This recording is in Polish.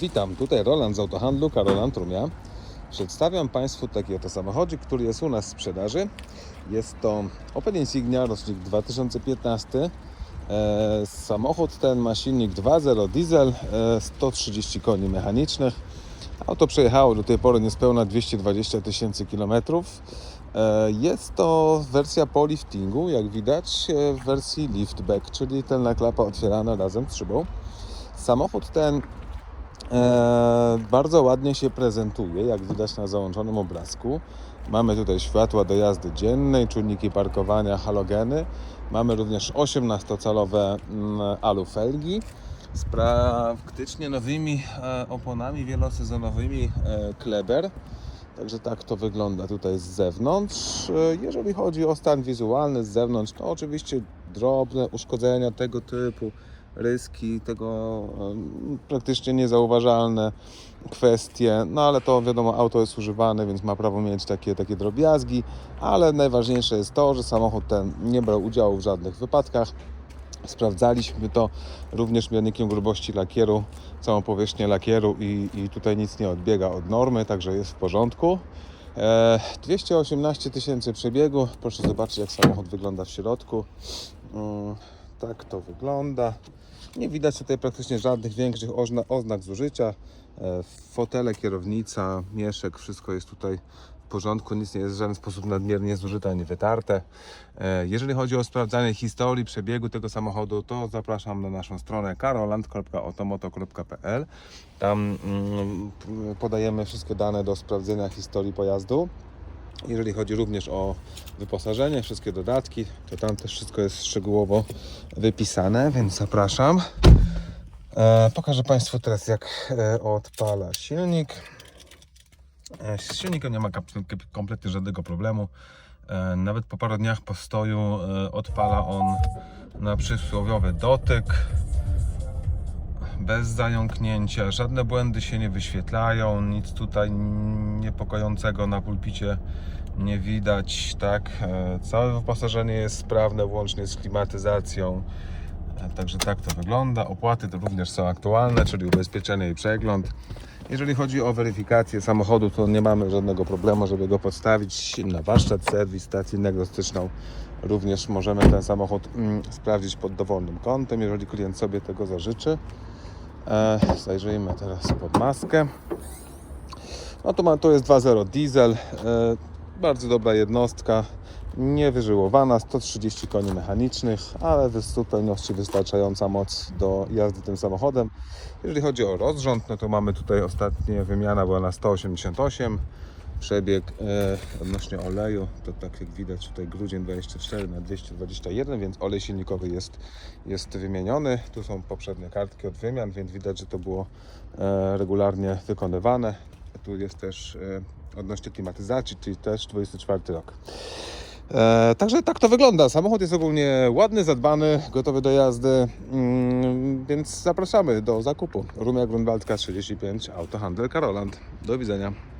Witam, tutaj Roland z Autohandlu, Karoland Rumia. Przedstawiam Państwu taki oto samochodzik, który jest u nas w sprzedaży. Jest to Opel Insignia, rocznik 2015. E, samochód ten ma silnik 2.0 diesel, e, 130 koni mechanicznych. Auto przejechało do tej pory niespełna 220 tysięcy kilometrów. E, Jest to wersja po liftingu, jak widać, e, w wersji liftback, czyli tylna klapa otwierana razem z szybą. Samochód ten e, bardzo ładnie się prezentuje, jak widać na załączonym obrazku. Mamy tutaj światła do jazdy dziennej, czujniki parkowania, halogeny. Mamy również 18-calowe mm, alufelgi z praktycznie nowymi e, oponami wielosezonowymi e, Kleber. Także tak to wygląda tutaj z zewnątrz. Jeżeli chodzi o stan wizualny z zewnątrz, to oczywiście drobne uszkodzenia tego typu, ryski, tego praktycznie niezauważalne kwestie. No ale to wiadomo, auto jest używane, więc ma prawo mieć takie, takie drobiazgi. Ale najważniejsze jest to, że samochód ten nie brał udziału w żadnych wypadkach. Sprawdzaliśmy to również miernikiem grubości lakieru, całą powierzchnię lakieru i, i tutaj nic nie odbiega od normy, także jest w porządku. E, 218 tysięcy przebiegu. Proszę zobaczyć, jak samochód wygląda w środku. Tak to wygląda. Nie widać tutaj praktycznie żadnych większych ozna- oznak zużycia. E, Fotele, kierownica, mieszek, wszystko jest tutaj w porządku, nic nie jest w żaden sposób nadmiernie zużyte ani wytarte. E, Jeżeli chodzi o sprawdzanie historii przebiegu tego samochodu, to zapraszam na naszą stronę karoland.otomoto.pl. Tam mm, podajemy wszystkie dane do sprawdzenia historii pojazdu. Jeżeli chodzi również o wyposażenie, wszystkie dodatki, to tam też wszystko jest szczegółowo wypisane, więc zapraszam. E, pokażę Państwu teraz, jak e, odpala silnik. E, Z silnikiem nie ma kompletnie żadnego problemu. Nawet po paru dniach postoju odpala on na przysłowiowy dotyk. Bez zająknięcia, żadne błędy się nie wyświetlają, nic tutaj niepokojącego na pulpicie nie widać, tak? E, Całe wyposażenie jest sprawne, włącznie z klimatyzacją. E, Także tak to wygląda. Opłaty to również są aktualne, czyli ubezpieczenie i przegląd. Jeżeli chodzi o weryfikację samochodu, to nie mamy żadnego problemu, żeby go podstawić na warsztat, serwis, stację diagnostyczną. Również możemy ten samochód mm, sprawdzić pod dowolnym kątem, jeżeli klient sobie tego zażyczy. E, zajrzyjmy teraz pod maskę. No to, ma, to jest 2.0 diesel. E, bardzo dobra jednostka. Niewyżyłowana, 130 koni mechanicznych, ale w zupełności wystarczająca moc do jazdy tym samochodem. Jeżeli chodzi o rozrząd, no to mamy tutaj ostatnia wymiana była na 188. Przebieg e, odnośnie oleju, to tak jak widać tutaj grudzień 24 na 221, więc olej silnikowy jest, jest wymieniony. Tu są poprzednie kartki od wymian, więc widać, że to było e, regularnie wykonywane. Tu jest też e, odnośnie klimatyzacji, czyli też 24 rok. E, także tak to wygląda. Samochód jest ogólnie ładny, zadbany, gotowy do jazdy, mm, więc zapraszamy do zakupu. Rumia Grunwaldka 35, Autohandel Karoland. Do widzenia.